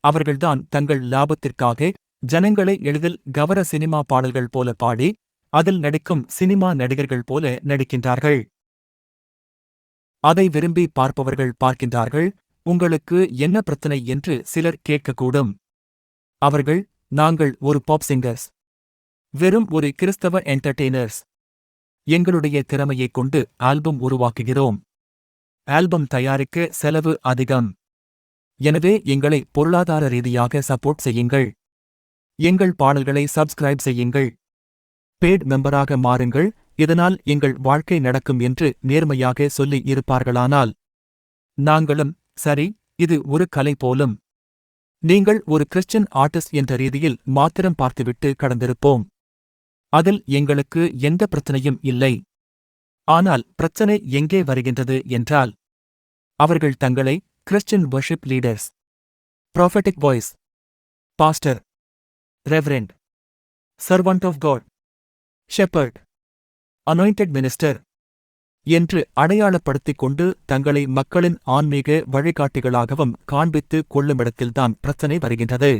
அவர்கள்தான் தங்கள் லாபத்திற்காக ஜனங்களை எளிதில் கவர சினிமா பாடல்கள் போல பாடி அதில் நடிக்கும் சினிமா நடிகர்கள் போல நடிக்கின்றார்கள். அதை விரும்பி பார்ப்பவர்கள் பார்க்கின்றார்கள். உங்களுக்கு என்ன பிரச்சனை என்று சிலர் கேட்கக்கூடும். அவர்கள் நாங்கள் ஒரு பாப் சிங்கர்ஸ் வெறும் ஒரு கிறிஸ்தவ என்டர்டெய்னர்ஸ் எங்களுடைய திறமையைக் கொண்டு ஆல்பம் உருவாக்குகிறோம். ஆல்பம் தயாரிக்க செலவு அதிகம். எனவே எங்களை பொருளாதார ரீதியாக சப்போர்ட் செய்யுங்கள். எங்கள் பாடல்களை சப்ஸ்கிரைப் செய்யுங்கள். பேட் மெம்பராக மாறுங்கள். இதனால் எங்கள் வாழ்க்கை நடக்கும் என்று நேர்மையாக சொல்லி இருப்பார்களானால். நாங்களும் சரி இது ஒரு கலை போலும். நீங்கள் ஒரு கிறிஸ்டியன் ஆர்டிஸ்ட் என்ற ரீதியில் மாத்திரம் பார்த்துவிட்டு கடந்திருப்போம். அதில் எங்களுக்கு எந்த பிரச்சனையும் இல்லை. ஆனால் பிரச்சனை எங்கே வருகின்றது என்றால் அவர்கள் தங்களை Christian worship leaders prophetic voice pastor reverend servant of God shepherd anointed minister என்று அடையாளப்படுத்திக் கொண்டு தங்களை மக்களின் ஆன்மீக வழிகாட்டிகளாகவும் காண்பித்து கொள்ளுமிடத்தில்தான் பிரச்சனை வருகின்றது.